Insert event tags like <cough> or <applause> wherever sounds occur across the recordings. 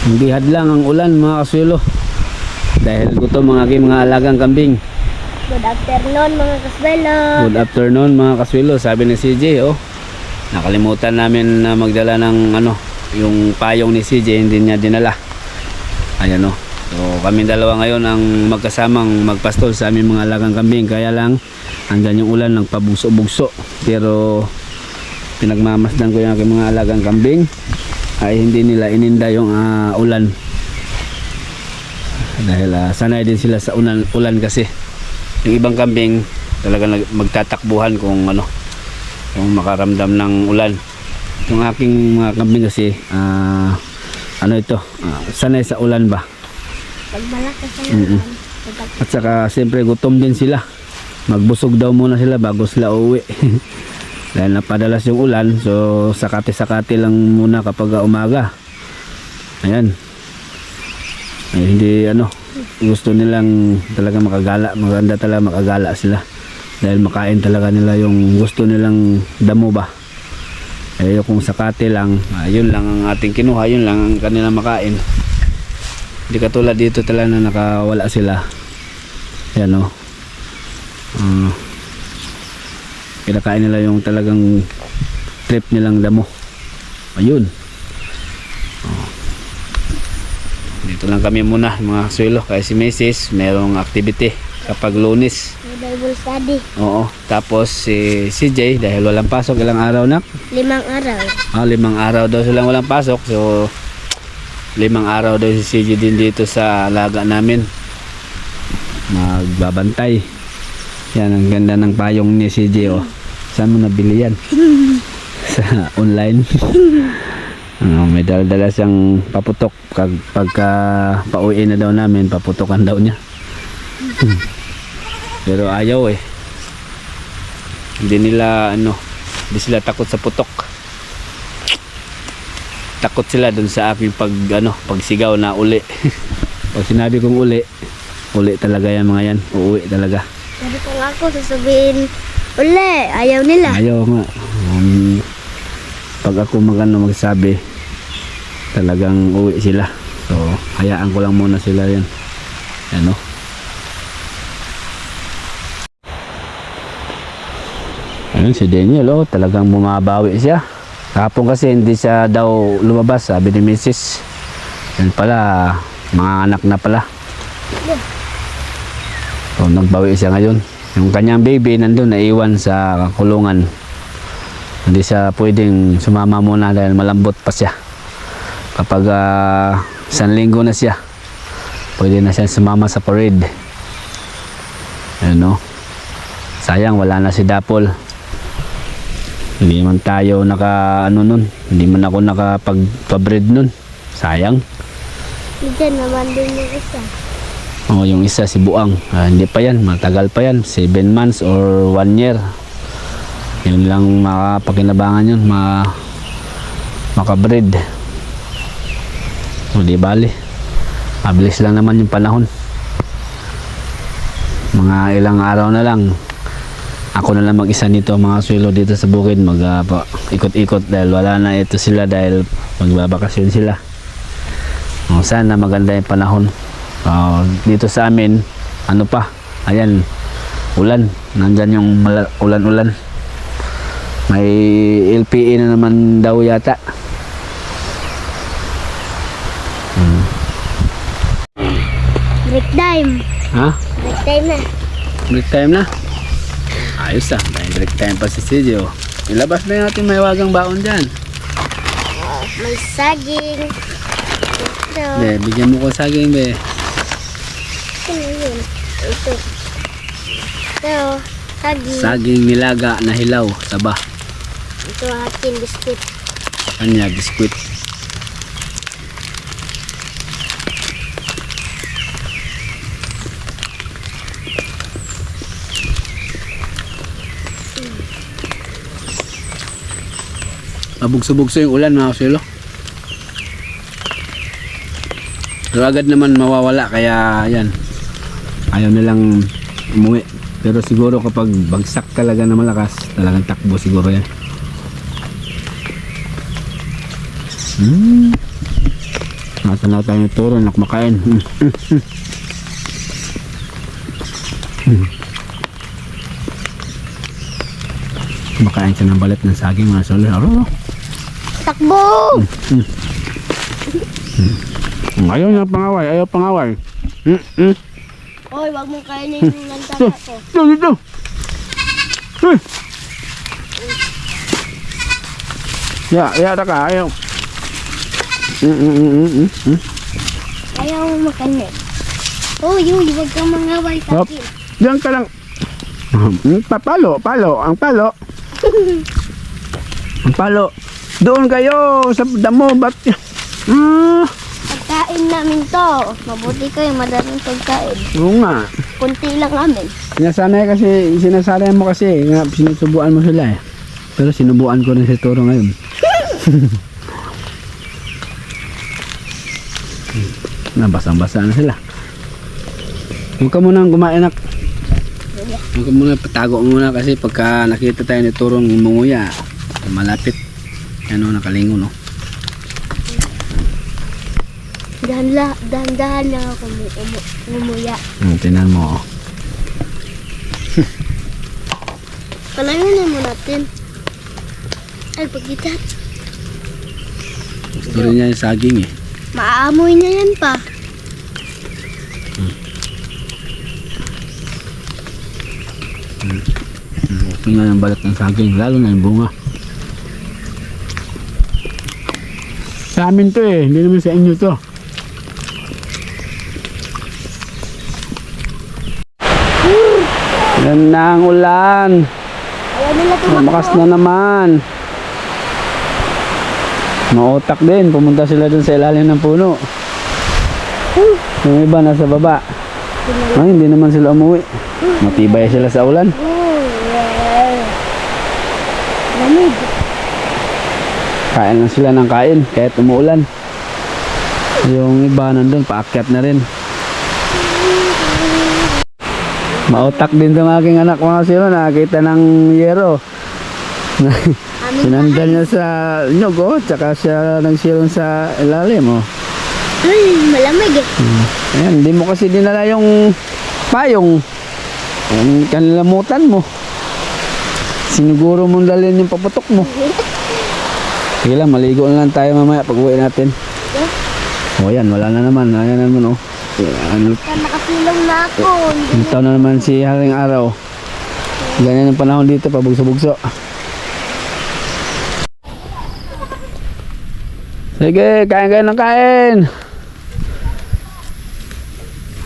Hindi hadlang ang ulan mga kaswelo. Dahil gutom ang aking mga alagang kambing. Good afternoon mga kasbelo. Good afternoon mga kaswelo. Sabi ni CJ, oh. Nakalimutan namin na magdala ng ano, yung payong ni CJ, hindi niya dinala. Ayan oh. So kami dalawa ngayon ang magkasamang magpastol sa aming mga alagang kambing. Kaya lang, andyan yung ulan ng pabugso-bugso. Pero pinagmamasdan ko yung aking mga alagang kambing ay hindi nila ininda yung ah, ulan. Dahil ah, sanay din sila sa ulan, ulan kasi. Yung ibang kambing talaga magtatakbuhan kung ano kung makaramdam ng ulan. Yung aking mga kambing kasi ah, ano ito? Ah, sanay sa ulan ba? Pag malakas ang ulan, pag- at saka siyempre gutom din sila. Magbusog daw muna sila bago sila uuwi <laughs> dahil napadalas yung ulan so sakati-sakati lang muna kapag ah, umaga. Ayan. Ay, hindi ano gusto nilang talaga makagala maganda talaga makagala sila. Dahil makain talaga nila yung gusto nilang damo ba. Eh kung sakate lang ah, yun lang ang ating kinuha yun lang ang kanilang makain. Hindi katulad dito talaga na nakawala sila. Yan o Ah, kinakain nila yung talagang trip nilang damo ayun Oh. dito lang kami muna mga swelo kaya si Mrs. merong activity kapag lunis may Bible study. oo tapos si CJ dahil walang pasok ilang araw na Limang araw. Ah, limang araw daw silang walang pasok. So, limang araw daw si CJ din dito sa alaga namin. Magbabantay. Yan, ang ganda ng payong ni CJ, oh. Saan mo nabili yan? <laughs> sa online. <laughs> Ano, may dala-dala siyang paputok. Pag, pagka pauwi na daw namin, paputokan daw niya. Pero ayaw eh. Hindi nila, ano, hindi sila takot sa putok takot sila dun sa aking pag ano pagsigaw na uli <laughs> pag sinabi kong uli uli talaga yan mga yan uuwi talaga Sabi ko nga ako, sasabihin, uli, ayaw nila. ayaw nga. Um, pag ako magano magsabi talagang uwi sila. So hayaan ko lang muna sila yan. Ano? Ayun si Daniel oh talagang bumabawi siya. Kahapon kasi hindi siya daw lumabas sabi ni Mrs. yan pala mga anak na pala. So nagbawi siya ngayon yung kanyang baby nandun naiwan sa kulungan. Hindi siya pwedeng sumama muna dahil malambot pa siya. Kapag uh, isang linggo na siya pwede na siya sumama sa parade. Ayun no? Sayang wala na si Dapol. Hindi man tayo naka ano nun? Hindi man ako nakapagpabreed nun. Sayang. Diyan naman din yung isa. Oh yung isa si Buang. Ah, hindi pa yan matagal pa yan. 7 months or 1 year. Yun lang makapakinabangan yun ma makabreed. O di bali mabilis lang naman yung panahon. Mga ilang araw na lang. Ako na lang mag-isa nito mga swelo dito sa bukid. Mag ah, dahil wala na ito sila dahil magbabakasyon sila. O, sana maganda yung panahon Ah, dito sa amin ano pa ayan ulan nandyan yung ulan-ulan may LPE na naman daw yata Break time. ha? Break time na. break time na ayos ah may break time pa si CJ oh. ilabas na natin may wagang baon dyan may saging. Be, bigyan mo ko saging be Ano yun? Ito. Ito. Saging. saging nilaga na hilaw saba Ito akin biscuit. kanya biskwit Mabugso-bugso yung ulan mga kasilo. Pero agad naman mawawala kaya yan. Ayaw nilang umuwi. Pero siguro kapag bagsak talaga na malakas, talagang takbo siguro yan. Hmm. Nasa na tayo ng turo na kumakain. Mm, <laughs> mm, mm. Mm. Kumakain siya ng balat ng saging mga solo. Aro, Takbo! Ayaw niya pangaway, ayaw pangaway. Mm, mm. Oy, wag mo kainin yung lantaka ko. Dito, dito. Hey. Ya, ya ta ka, ayaw. Mm, mm, mm, mm, mm, mm. Ayaw mo makanin. Oy, uy, wag kang mangaway sa akin. Diyan ka lang. Mm, pa- Palo, ang palo. <laughs> Ang palo. Doon kayo sa damo, ba't? Pagkain namin to. Mabuti kayo, madaling pagkain. oo nga. Kunti lang amin. Sinasanay kasi, sinasanay mo kasi, nga, sinusubuan mo sila eh. Pero sinubuan ko rin si Toro ngayon. <laughs> Nabasang-basa na sila. Huwag ka munang kumain nak. Huwag ka muna patago muna kasi pagka nakita tayo ni Turong munguya, malapit. Ano, nakalingo no. Dahan-dahan lang ako umu umu umuya. Hmm, tinan mo. oh. Palayunin mo natin. Ay, pagkitat. Gusto rin niya yung saging eh. Maaamoy na yan pa. Hmm, gusto niya yung balat ng saging, lalo na yung bunga. Sa amin to eh, hindi naman sa inyo to. Yan na ang ulan. Ayaw nila Lumakas tumakbo. na naman. Mautak din. Pumunta sila dun sa ilalim ng puno. Yung iba nasa baba. Ay, hindi naman sila umuwi. Matibay sila sa ulan. Oh. Lamig. Kain lang sila ng kain kahit umuulan. Yung iba nandun, paakyat na rin. Mautak din itong aking anak mga siro. Nakakita ng yero. <laughs> Sinandal niya sa nyog oh, tsaka siya nagsilong sa ilalim oh. Ay, malamig eh. Ayan, hindi mo kasi dinala yung payong. Yung kanilamutan mo. Siniguro mong dalhin yung paputok mo. Sige lang, maligo na lang tayo mamaya pag uwi natin. O yan, wala na naman. Ayan na naman oh. Ano, nakasilong na ako. Yung taon na naman si Haring Araw. Ganyan ang panahon dito, pabugso-bugso. Sige, kain kayo ng kain.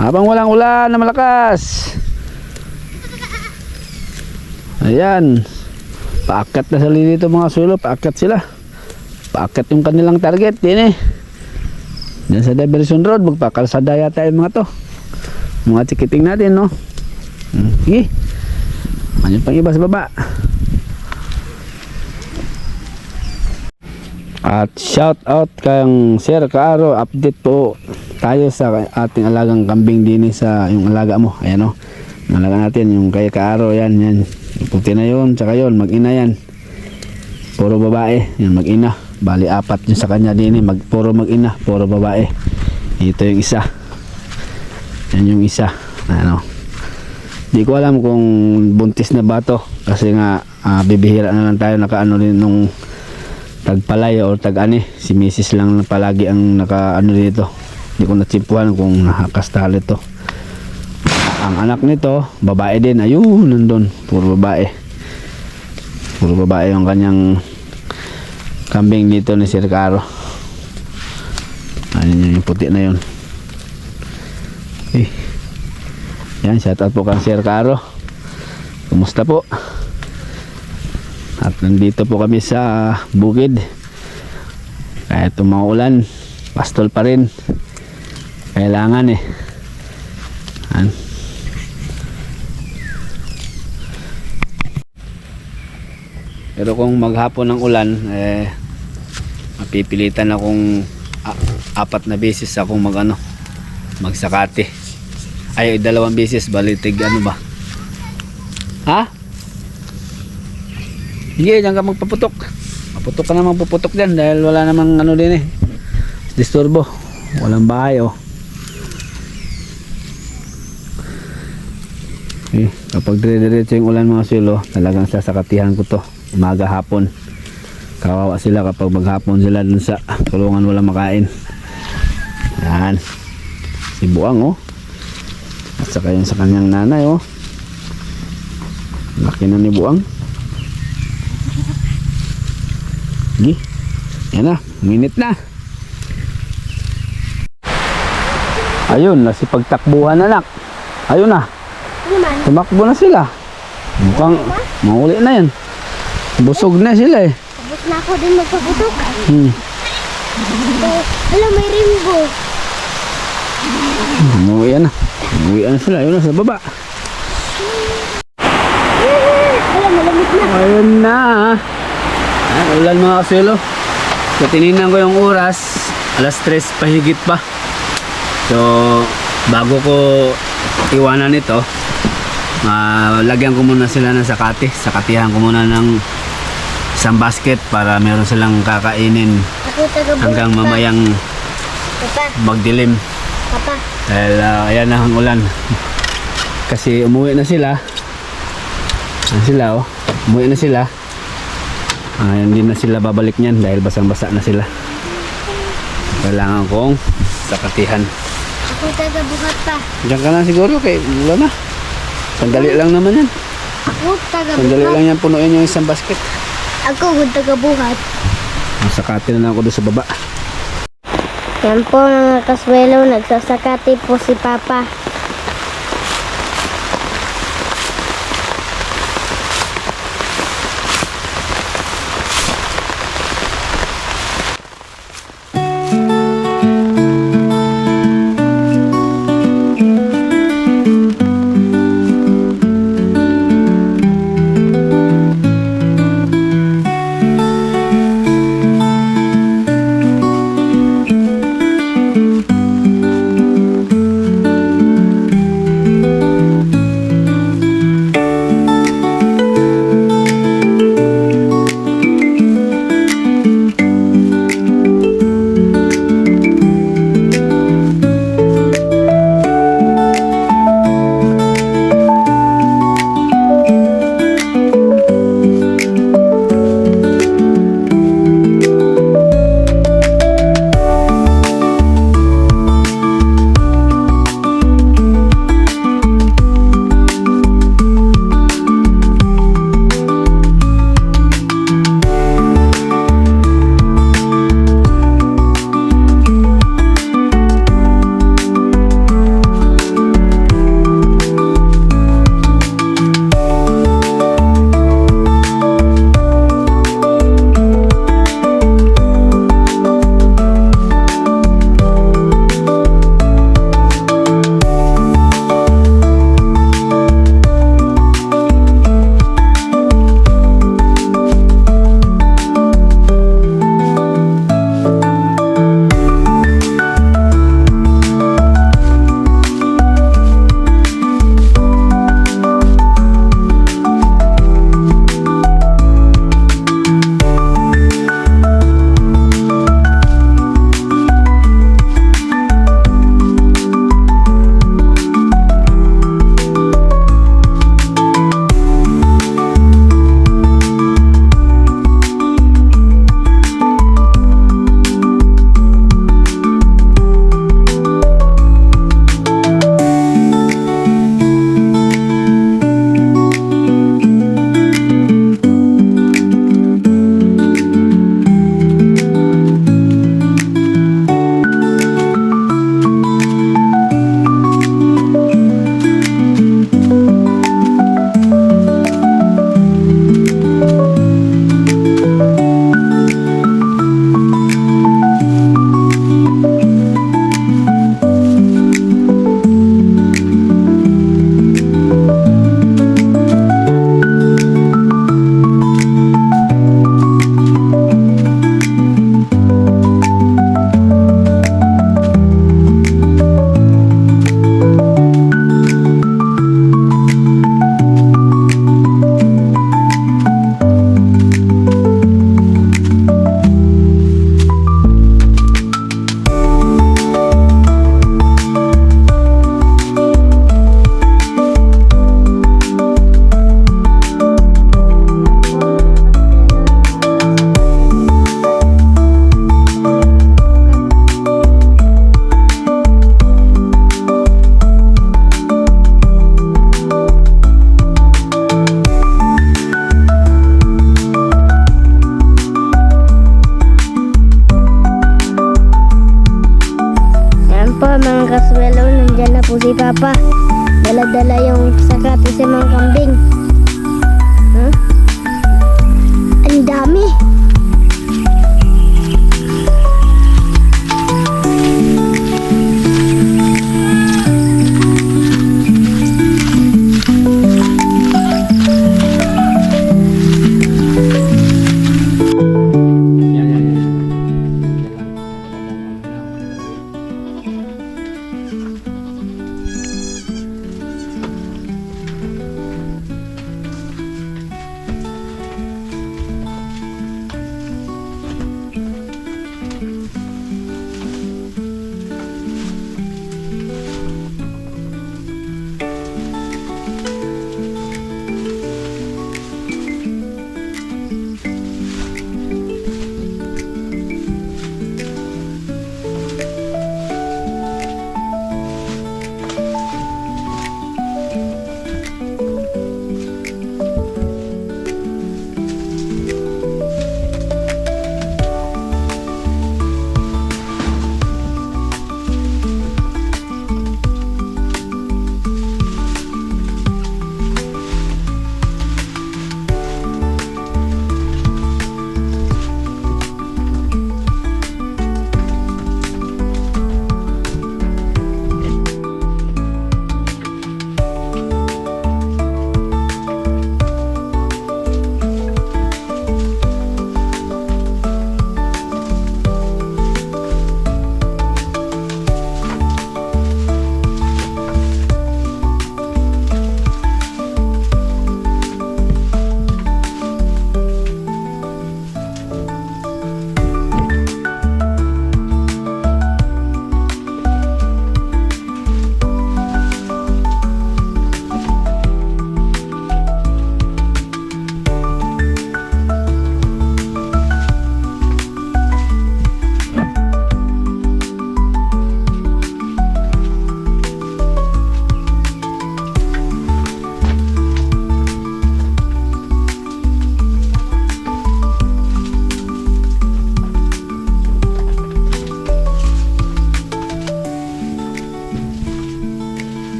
Habang walang ulan na malakas. Ayan. Paakyat na sila dito mga sulo. Paakyat sila. Paakyat yung kanilang target. Din eh. Diyan sa Diversion Road. Magpakalsada yata yung mga to. Mga tikiting natin no. Hmm, Sige. Ano pang iba sa baba. At shout out kang Sir Kaaro, update po tayo sa ating alagang kambing din sa yung alaga mo. Ayan o. Alaga natin, yung kay Kaaro, yan, yan. Puti na yun, tsaka yun, mag-ina yan. Puro babae, yan, mag-ina. Bali, apat yung sa kanya din eh. Mag, puro mag-ina, puro babae. Ito yung isa. Yan yung isa. Ano. Di ko alam kung buntis na ba to. Kasi nga, ah, bibihira na lang tayo nakaano rin nung tagpalay o tag-ani si Mrs. lang palagi ang naka ano dito hindi ko natsimpuhan kung nakakastalo to ang anak nito babae din ayun nandun puro babae puro babae yung kanyang kambing dito ni Sir Caro ayun yun, yung puti na yun eh yan shout out po kang Sir Caro kumusta po at nandito po kami sa bukid. Kahit umaulan, pastol pa rin. Kailangan eh. An. Pero kung maghapon ng ulan, eh, mapipilitan akong a- apat na beses akong mag ano, magsakate. Ay, dalawang beses, balitig ano ba? Ha? Sige, diyan ka magpaputok. Maputok ka na magpaputok dyan dahil wala namang ano din eh. Disturbo. Walang bahay oh. Eh, kapag dire-diretso yung ulan mga silo, talagang sasakatihan ko to. Umaga hapon. Kawawa sila kapag maghapon sila dun sa kulungan walang makain. Yan. Si Buang oh. At saka yun sa kanyang nanay oh. Laki na ni Buang. Gi. Yan na, minit na. Ayun, nasipagtakbuhan anak. Ayun na, Ano tumakbo na sila. Mukhang mauli na yan. Busog na sila eh. Na ako din magpaputok. Hmm. Oh, hala, may rainbow. Umuwi na. Umuwi na sila. Ayun na sa baba. Hala, malamig na. Ayun na. Ayan, ulan mga kasilo. So, tininan ko yung oras. Alas 3 pahigit pa. So, bago ko iwanan ito, ah, lagyan ko muna sila ng sakati. Sakatihan ko muna ng isang basket para meron silang kakainin hanggang mamayang Papa, magdilim. papa. Dahil ah, ayan na ang ulan. Kasi umuwi na sila. Ayan sila oh. Umuwi na sila. Ah, hindi na sila babalik niyan dahil basang-basa na sila. Kailangan kong sakatihan. Ako taga buhat pa. Diyan ka na siguro kay wala na. Sandali lang naman yan. Ako taga Sandali lang yan punuin yung isang basket. Ako kung taga buhat. Sakatin na lang ako doon sa baba. Yan po mga kaswelo, nagsasakati po si Papa.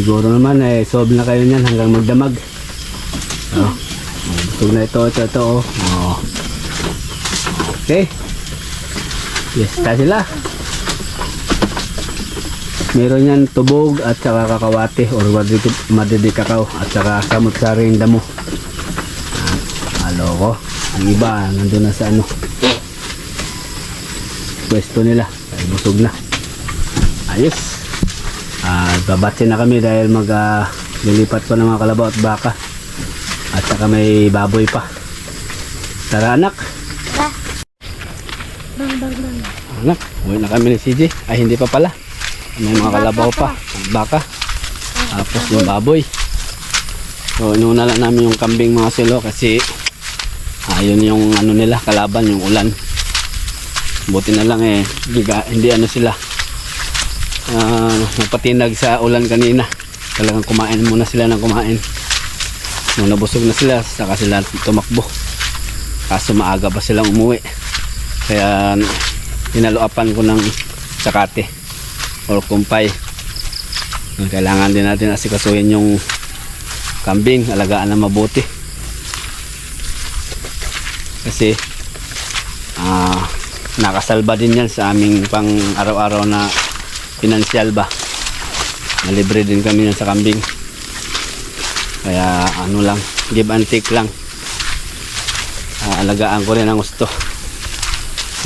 Siguro naman eh, solve na kayo niyan hanggang magdamag. Oh. Busog na ito, ito, ito. Oh. Oh. Okay. Yes, ta sila. Meron yan tubog at saka kakawate or madidi, kakao at saka samot saring damo. Ah, Halo ko. Ang iba, nandun na sa ano. Pwesto nila. Ay, busog na. Ayos. Ah, babatsi na kami dahil mag ah, lilipat pa ng mga kalabaw at baka. At saka may baboy pa. Tara anak. Tara. Bang, bang, bang. Anak, uwi na kami ni CJ. Ay hindi pa pala. May mga kalabaw pa. At baka. Tapos yung baboy. So inuna lang namin yung kambing mga silo kasi ayun yung ano nila kalaban yung ulan. Buti na lang eh biga, hindi ano sila ah napatinag sa ulan kanina. Talagang kumain muna sila ng kumain. Nung nabusog na sila, saka sila tumakbo. Kaso maaga pa silang umuwi. Kaya pinaluapan ko ng sakate or kumpay. Kailangan din natin asikasuhin yung kambing, alagaan na mabuti. Kasi ah nakasalba din yan sa aming pang araw-araw na pinansyal ba. Nalibre din kami yan sa kambing. Kaya ano lang, give and take lang. Ah, alagaan ko rin ang gusto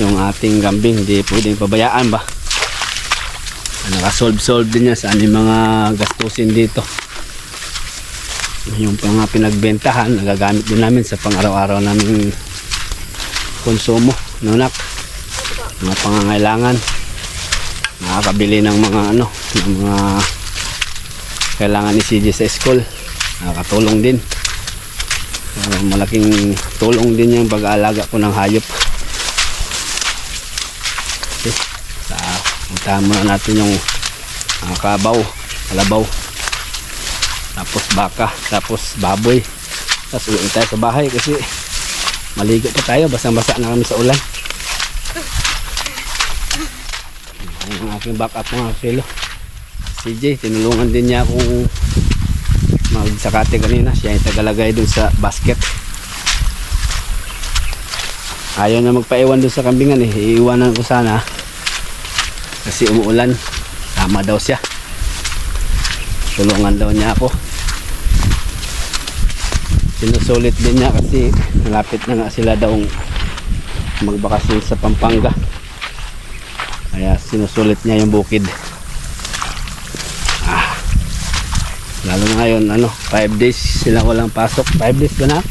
yung ating kambing hindi pwedeng pabayaan ba nakasolve-solve din niya sa aming mga gastusin dito yung mga pinagbentahan nagagamit din namin sa pang araw-araw naming konsumo nunak mga pangangailangan nakakabili ng mga ano ng mga kailangan ni CJ sa school. Nakakatulong din. So, malaking tulong din yung pag-aalaga ko ng hayop. Okay. Sa, puntahan muna natin yung uh, kabaw, kalabaw. Tapos baka, tapos baboy. Tapos uwi tayo sa bahay kasi maligo pa tayo, basang-basa na kami sa ulan. Ang aking backup mga kilo. CJ, tinulungan din niya akong magsakate kanina. Siya yung tagalagay dun sa basket. Ayaw na magpaiwan dun sa kambingan eh. Iiwanan ko sana. Kasi umuulan. Tama daw siya. Tulungan daw niya ako. Sinusulit din niya kasi malapit na nga sila daw magbakasyon sa Pampanga. Kaya sinusulit niya yung bukid. Ah. Lalo na ngayon, ano, 5 days sila walang pasok. 5 days ba na?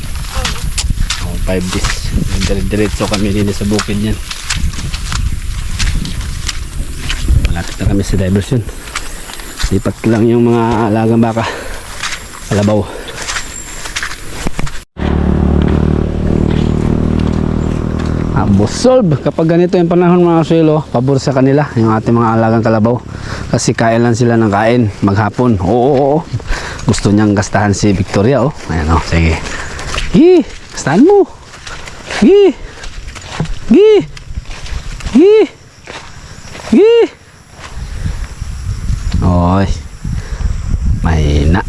Oo. 5 days. Dire-diretso kami din sa bukid yan. Malapit na kami sa diversion. Lipat lang yung mga alagang baka. Kalabaw. Abosolve kapag ganito yung panahon mga suelo, pabor sa kanila yung ating mga alagang kalabaw. Kasi kain lang sila ng kain maghapon. Oo, oo, oo. Gusto niyang gastahan si Victoria, oh. Ayan, oh. Sige. Gi, gastahan mo. Gi. Gi. Gi. Gi. Oy. Mahina.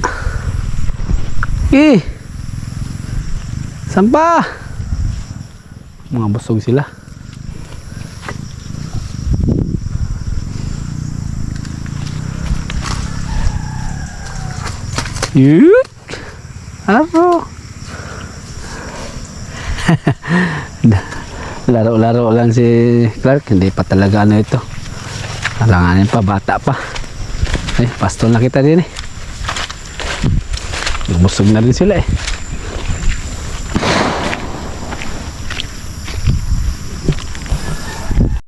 Gi. Sampa. Mga busog sila. Yuk. Ano? <laughs> Laro-laro lang si Clark. Hindi pa talaga ano ito. Alanganin pa, bata pa. Ay, pastol na kita din eh. Busog na rin sila eh.